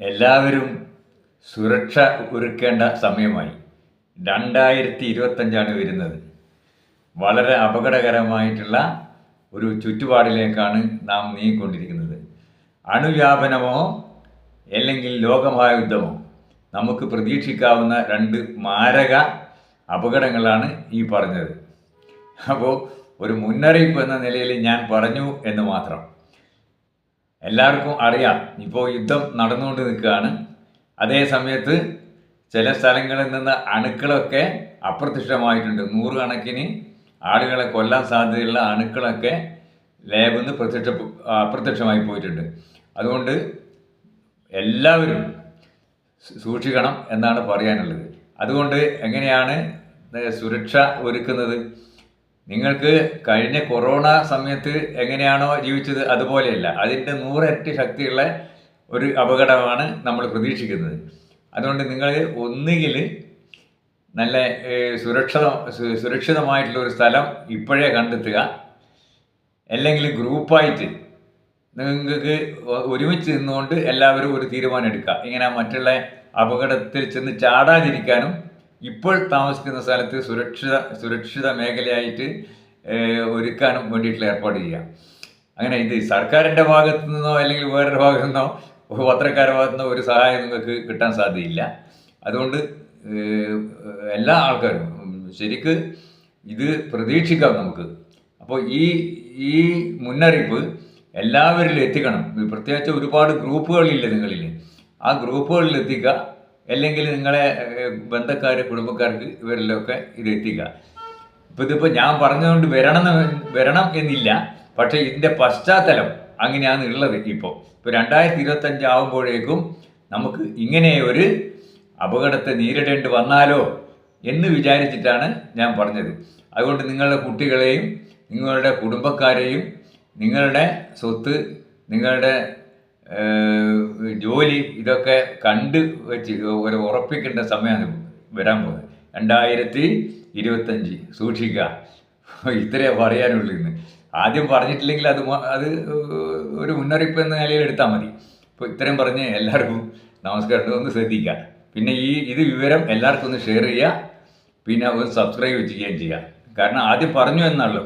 എല്ലാവരും സുരക്ഷ ഒരുക്കേണ്ട സമയമായി. രണ്ടായിരത്തി ഇരുപത്തഞ്ചാണ് വരുന്നത്. വളരെ അപകടകരമായിട്ടുള്ള ഒരു ചുറ്റുപാടിലേക്കാണ് നാം നീങ്ങിക്കൊണ്ടിരിക്കുന്നത്. അണുവ്യാപനമോ അല്ലെങ്കിൽ ലോകമഹായുദ്ധമോ നമുക്ക് പ്രതീക്ഷിക്കാവുന്ന രണ്ട് മാരക അപകടങ്ങളാണ് ഈ പറഞ്ഞത്. അപ്പോൾ ഒരു മുന്നറിയിപ്പ് എന്ന നിലയിൽ ഞാൻ പറഞ്ഞു എന്ന് മാത്രം. എല്ലാവർക്കും അറിയാം. ഇപ്പോൾ യുദ്ധം നടന്നുകൊണ്ട് നിൽക്കുകയാണ്. അതേ സമയത്ത് ചില സ്ഥലങ്ങളിൽ നിന്ന് അണുക്കളൊക്കെ അപ്രത്യക്ഷമായിട്ടുണ്ട്. നൂറുകണക്കിന് ആളുകളെ കൊല്ലാൻ സാധ്യതയുള്ള അണുക്കളൊക്കെ ലാബിൽ പ്രത്യക്ഷ അപ്രത്യക്ഷമായി പോയിട്ടുണ്ട്. അതുകൊണ്ട് എല്ലാവരും സൂക്ഷിക്കണം എന്നാണ് പറയാനുള്ളത്. അതുകൊണ്ട് എങ്ങനെയാണ് സുരക്ഷ ഒരുക്കുന്നത്? നിങ്ങൾക്ക് കഴിഞ്ഞ കൊറോണ സമയത്ത് എങ്ങനെയാണോ ജീവിച്ചത് അതുപോലെയല്ല. അതിന്റെ നൂറരട്ടി ശക്തിയുള്ള ഒരു അപകടമാണ് നമ്മൾ പ്രതീക്ഷിക്കുന്നത്. അതുകൊണ്ട് നിങ്ങൾ ഒന്നുകിൽ നല്ല സുരക്ഷിത സുരക്ഷിതമായിട്ടുള്ള ഒരു സ്ഥലം ഇപ്പോഴേ കണ്ടെത്തുക. അല്ലെങ്കിൽ ഗ്രൂപ്പായിട്ട് നിങ്ങൾക്ക് ഒരുമിച്ച് നിന്നുകൊണ്ട് എല്ലാവരും ഒരു തീരുമാനം എടുക്കുക. ഇങ്ങനെ മറ്റുള്ള അപകടത്തിൽ ചെന്ന് ചാടാതിരിക്കാനും ഇപ്പോൾ താമസിക്കുന്ന സ്ഥലത്ത് സുരക്ഷിത സുരക്ഷിത മേഖലയായിട്ട് ഒരുക്കാനും വേണ്ടിയിട്ടുള്ള ഏർപ്പാട് ചെയ്യുക അങ്ങനെ ഇത് സർക്കാരിന്റെ ഭാഗത്തു നിന്നോ അല്ലെങ്കിൽ വേറൊരു ഭാഗത്തു നിന്നോ പത്രക്കാരുടെ ഭാഗത്തു നിന്നോ ഒരു സഹായം നിങ്ങൾക്ക് കിട്ടാൻ സാധ്യതയില്ല. അതുകൊണ്ട് എല്ലാ ആൾക്കാരും ശരിക്ക് ഇത് പ്രതീക്ഷിക്കാം നമുക്ക്. അപ്പോൾ ഈ ഈ മുന്നറിയിപ്പ് എല്ലാവരിലും എത്തിക്കണം. പ്രത്യേകിച്ച് ഒരുപാട് ഗ്രൂപ്പുകളില്ലേ നിങ്ങളിൽ ആ ഗ്രൂപ്പുകളിൽ എത്തിക്കുക അല്ലെങ്കിൽ നിങ്ങളെ ബന്ധക്കാർ കുടുംബക്കാർക്ക് ഇവരിലൊക്കെ ഇത് എത്തിക്കുക. ഇപ്പം ഇതിപ്പോൾ ഞാൻ പറഞ്ഞുകൊണ്ട് വരണം വരണം എന്നില്ല. പക്ഷേ ഇതിന്റെ പശ്ചാത്തലം അങ്ങനെയാണ് ഉള്ളത് ഇപ്പോൾ ഇപ്പോൾ രണ്ടായിരത്തി ഇരുപത്തഞ്ച് ആകുമ്പോഴേക്കും നമുക്ക് ഇങ്ങനെ ഒരു അപകടത്തെ നേരിടേണ്ടി വന്നാലോ എന്ന് വിചാരിച്ചിട്ടാണ് ഞാൻ പറഞ്ഞത്. അതുകൊണ്ട് നിങ്ങളുടെ കുട്ടികളെയും നിങ്ങളുടെ കുടുംബക്കാരെയും നിങ്ങളുടെ സ്വത്ത് നിങ്ങളുടെ ജോലി ഇതൊക്കെ കണ്ട് വെച്ച് ഒരു ഉറപ്പിക്കേണ്ട സമയമാണ് വരാൻ പോകുന്നത്. രണ്ടായിരത്തി ഇരുപത്തഞ്ച് സൂക്ഷിക്കുക. ഇത്രയേ പറയാനുള്ളൂ ഇന്ന്. ആദ്യം പറഞ്ഞിട്ടില്ലെങ്കിൽ അത് അത് ഒരു മുന്നറിയിപ്പ് എന്ന നിലയിൽ എടുത്താൽ മതി. ഇപ്പോൾ ഇത്രയും പറഞ്ഞ് എല്ലാവർക്കും നമസ്കാരം ഒന്ന് ശ്രദ്ധിക്കുക. പിന്നെ ഈ ഇത് വിവരം എല്ലാവർക്കും ഒന്ന് ഷെയർ ചെയ്യുക. പിന്നെ ഒന്ന് സബ്സ്ക്രൈബ് ചെയ്യുകയും ചെയ്യുക. കാരണം ആദ്യം പറഞ്ഞു എന്നല്ലോ